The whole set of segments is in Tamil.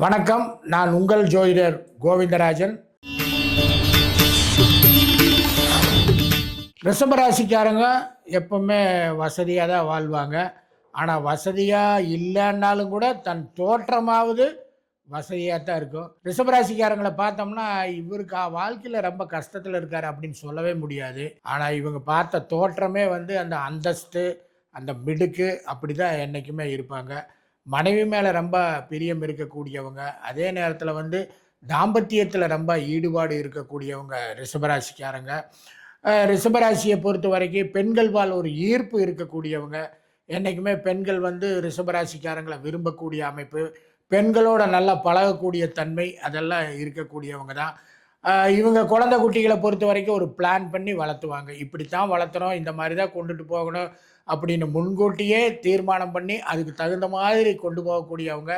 வணக்கம். நான் உங்கள் ஜோதிடர் கோவிந்தராஜன். ரிஷபராசிக்காரங்க எப்பவுமே வசதியாக தான் வாழ்வாங்க. ஆனால் வசதியாக இல்லைன்னாலும் கூட தன் தோற்றமாவது வசதியாக தான் இருக்கும். ரிஷபராசிக்காரங்களை பார்த்தோம்னா இவருக்கு வாழ்க்கையில் ரொம்ப கஷ்டத்தில் இருக்கார் அப்படின்னு சொல்லவே முடியாது. ஆனால் இவங்க பார்த்த தோற்றமே வந்து அந்த அந்தஸ்து அந்த மிடுக்கு அப்படி தான் என்றைக்குமே இருப்பாங்க. மனைவி மேலே ரொம்ப பிரியம் இருக்கக்கூடியவங்க அதே நேரத்தில் வந்து தாம்பத்தியத்தில் ரொம்ப ஈடுபாடு இருக்கக்கூடியவங்க ரிஷபராசிக்காரங்க. ரிஷபராசியை பொறுத்த வரைக்கும் பெண்கள் வாழ் ஒரு ஈர்ப்பு இருக்கக்கூடியவங்க. என்றைக்குமே பெண்கள் வந்து ரிஷபராசிக்காரங்களை விரும்பக்கூடிய அமைப்பு. பெண்களோட நல்லா பழகக்கூடிய தன்மை அதெல்லாம் இருக்கக்கூடியவங்க தான். இவங்க குழந்தை குட்டிகளை பொறுத்த வரைக்கும் ஒரு பிளான் பண்ணி வளர்த்துவாங்க. இப்படித்தான் வளர்த்துறோம் இந்த மாதிரி தான் கொண்டுட்டு போகணும் அப்படின்னு முன்கூட்டியே தீர்மானம் பண்ணி அதுக்கு தகுந்த மாதிரி கொண்டு போகக்கூடியவங்க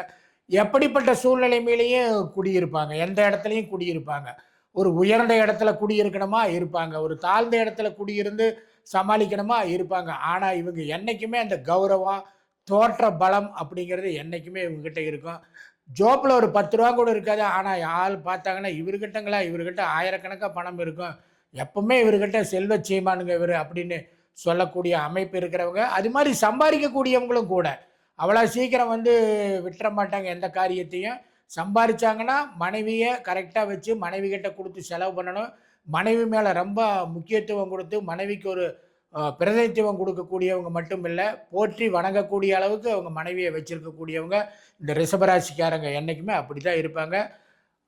எப்படிப்பட்ட சூழ்நிலை மேலேயும் குடியிருப்பாங்க எந்த இடத்துலையும் குடியிருப்பாங்க. ஒரு உயர்ந்த இடத்துல குடியிருக்கணுமா? இருப்பாங்க. ஒரு தாழ்ந்த இடத்துல குடியிருந்து சமாளிக்கணுமா? இருப்பாங்க. ஆனால் இவங்க என்றைக்குமே அந்த கௌரவம் தோற்ற பலம் அப்படிங்கிறது என்றைக்குமே இவங்ககிட்ட இருக்கும். ஜோப்பில் ஒரு பத்து ரூபா கூட இருக்காது. ஆனால் ஆள் பார்த்தாங்கன்னா இவர்கிட்டங்களா? இவர்கிட்ட ஆயிரக்கணக்காக பணம் இருக்கும். எப்பவுமே இவர்கிட்ட செல்வ சீமானுங்க இவர் அப்படின்னு சொல்லக்கூடிய அமைப்பு இருக்கிறவங்க. அது மாதிரி சம்பாதிக்கக்கூடியவங்களும் கூட. அவ்வளோ சீக்கிரம் வந்து விட்டுற மாட்டாங்க எந்த காரியத்தையும். சம்பாதிச்சாங்கன்னா மனைவியை கரெக்டாக வச்சு மனைவி கிட்ட கொடுத்து செலவு பண்ணணும். மனைவி மேலே ரொம்ப முக்கியத்துவம் கொடுத்து மனைவிக்கு ஒரு பிரதிநிதித்துவம் கொடுக்கக்கூடியவங்க மட்டும் இல்லை போற்றி வணங்கக்கூடிய அளவுக்கு அவங்க மனைவியை வச்சுருக்கக்கூடியவங்க இந்த ரிஷபராசிக்காரங்க என்றைக்குமே அப்படி தான் இருப்பாங்க.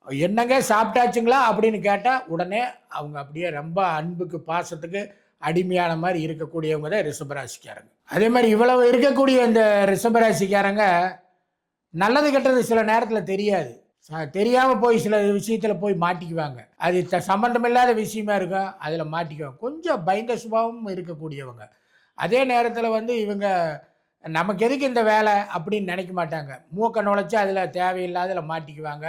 என்னங்க சாப்பிட்டாச்சுங்களா அப்படின்னு கேட்டால் உடனே அவங்க அப்படியே ரொம்ப அன்புக்கு பாசத்துக்கு அடிமையான மாதிரி இருக்கக்கூடியவங்க தான் ரிஷபராசிக்காரங்க. அதே மாதிரி இவ்வளவு இருக்கக்கூடிய இந்த ரிஷபராசிக்காரங்க நல்லது கெட்டது சில நேரத்தில் தெரியாது. தெரியாமல் போய் சில விஷயத்தில் போய் மாட்டிக்குவாங்க. அது த சம்பந்தமில்லாத விஷயமா இருக்கும் அதில் மாட்டிக்குவாங்க. கொஞ்சம் பயந்த சுபாவமும் இருக்கக்கூடியவங்க. அதே நேரத்தில் வந்து இவங்க நமக்கு எதுக்கு இந்த வேலை அப்படின்னு நினைக்க மாட்டாங்க. மூக்க நுழைச்சி அதில் தேவையில்லாதில் மாட்டிக்குவாங்க.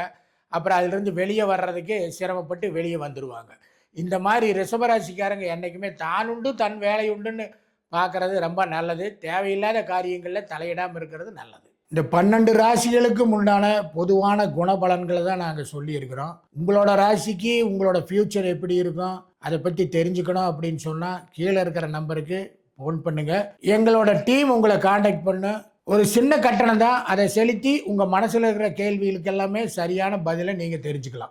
அப்புறம் அதுலேருந்து வெளியே வர்றதுக்கு சிரமப்பட்டு வெளியே வந்துடுவாங்க இந்த மாதிரி ரிஷபராசிக்காரங்க என்றைக்குமே தான் உண்டு தன் வேலை உண்டுன்னு பார்க்கறது ரொம்ப நல்லது. தேவையில்லாத காரியங்களில் தலையிடாமல் இருக்கிறது நல்லது. இந்த பன்னெண்டு ராசிகளுக்கும் உண்டான பொதுவான குணபலன்களை தான் நாங்கள் சொல்லியிருக்கிறோம். உங்களோட ராசிக்கு உங்களோட ஃப்யூச்சர் எப்படி இருக்கும் அதை பற்றி தெரிஞ்சுக்கணும் அப்படின்னு சொன்னால் கீழே இருக்கிற நம்பருக்கு ஃபோன் பண்ணுங்கள் எங்களோட டீம் உங்களை காண்டாக்ட் பண்ணு. ஒரு சின்ன கட்டணம் தான் அதை செலுத்தி உங்கள் மனசில் இருக்கிற கேள்விகளுக்கு எல்லாமே சரியான பதிலை நீங்கள் தெரிஞ்சுக்கலாம்.